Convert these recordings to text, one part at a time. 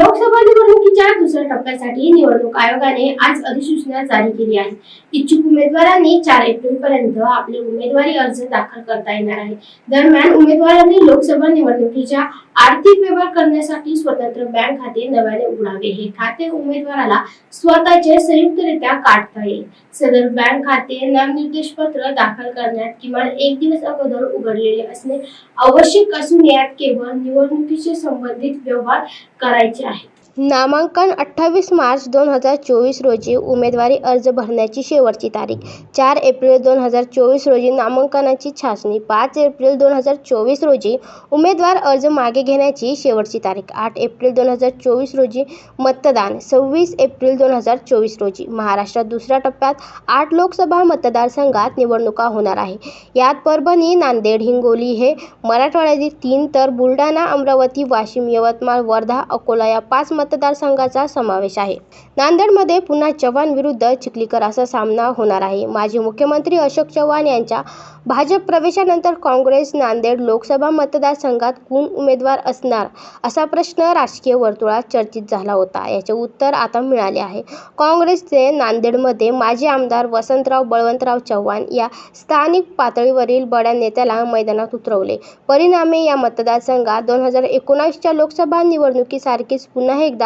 लोकसभा निवडणुकीच्या दुसऱ्या टप्प्यासाठी निवडणूक आयोगाने आज अधिसूचना जारी केली आहे. इच्छुक उमेदवारांनी चार एप्रिल पर्यंत आपले उमेदवारी अर्ज दाखल करता येणार आहे. दरम्यान उमेदवारांनी लोकसभा निवडणुकीच्या आर्थिक व्यवहार करण्यासाठी स्वतंत्र बँक खाते नव्याने उघडावे. हे खाते उमेदवाराला स्वतःचे संयुक्तरित्या काढता येईल. सदर बँक खाते नामनिर्देश पत्र दाखल करण्यात किमान एक दिवस अगोदर उघडलेले असणे आवश्यक असून यात केवळ निवडणुकीशी संबंधित व्यवहार करायचे आहेत. नामांकन अठ्ठावीस मार्च दोन हजार चोवीस रोजी उमेदवारी अर्ज भरण्याची शेवटची तारीख. चार एप्रिल दोन हजार चोवीस रोजी नामांकनाची छासणी. पाच एप्रिल दोन हजार चोवीस रोजी उमेदवार अर्ज मागे घेण्याची शेवटची तारीख. आठ एप्रिल दोन हजार चोवीस रोजी मतदान. सव्वीस एप्रिल दोन हजार चोवीस रोजी महाराष्ट्रात दुसऱ्या टप्प्यात आठ लोकसभा मतदारसंघात निवडणुका होणार आहे. यात परभणी नांदेड हिंगोली हे मराठवाड्यातील तीन तर बुलढाणा अमरावती वाशिम यवतमाळ वर्धा अकोला या पाच मत मतदारसंघाचा समावेश आहे. नांदेडमध्ये पुन्हा चव्हाण विरुद्ध चिखलीकर असा सामना होणार आहे. माजी मुख्यमंत्री अशोक चव्हाण यांच्या भाजप प्रवेशानंतर काँग्रेस नांदेड लोकसभा मतदारसंघात कोण उमेदवार असणार असा प्रश्न राजकीय वर्तुळात चर्चित झाला होता. याचे उत्तर आता मिळाले आहे. काँग्रेसचे नांदेडमध्ये माजी आमदार वसंतराव बळवंतराव चव्हाण या स्थानिक पातळीवरील बड्या नेत्याला मैदानात उतरवले. परिणामी या मतदारसंघात दोन हजार एकोणावीसच्या लोकसभा निवडणुकीसारखीच पुन्हा एकदा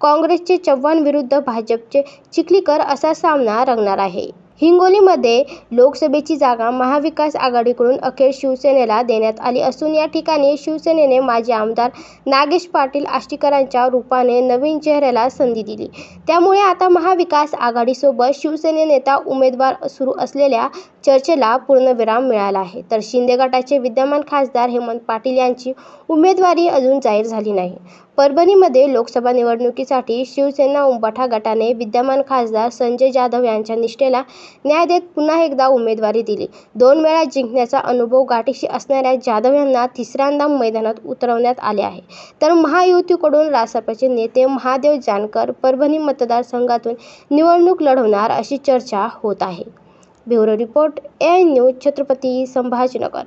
काँग्रेसचे चव्हाण विरुद्ध भाजपचे चिखलीकर असा सामना रंगणार आहे. हिंगोलीमध्ये लोकसभेची जागा महाविकास आघाडीकडून अखेर शिवसेनेला देण्यात आली असून या ठिकाणी शिवसेनेने माजी आमदार नागेश पाटील आष्टीकरांच्या रूपाने नवीन चेहऱ्याला संधी दिली. त्यामुळे आता महाविकास आघाडीसोबत शिवसेने नेता उमेदवार सुरू असलेल्या चर्चेला पूर्णविराम मिळाला आहे. तर शिंदे गटाचे विद्यमान खासदार हेमंत पाटील यांची उमेदवारी अजून जाहीर झाली नाही. परभणीमध्ये लोकसभा निवडणुकीसाठी शिवसेना उंबाठा गटाने विद्यमान खासदार संजय जाधव यांच्या निष्ठेला न्याय देत पुन्हा एकदा उमेदवारी दिली. दोन वेळा जिंकण्याचा अनुभव गाठीशी असणाऱ्या जाधव यांना तिसऱ्यांदा मैदानात उतरवण्यात आले आहे. तर महायुतीकडून रासपचे नेते महादेव जानकर परभणी मतदारसंघातून निवडणूक लढवणार अशी चर्चा होत आहे. Bureau report A news Chhatrapati Sambhajinagar.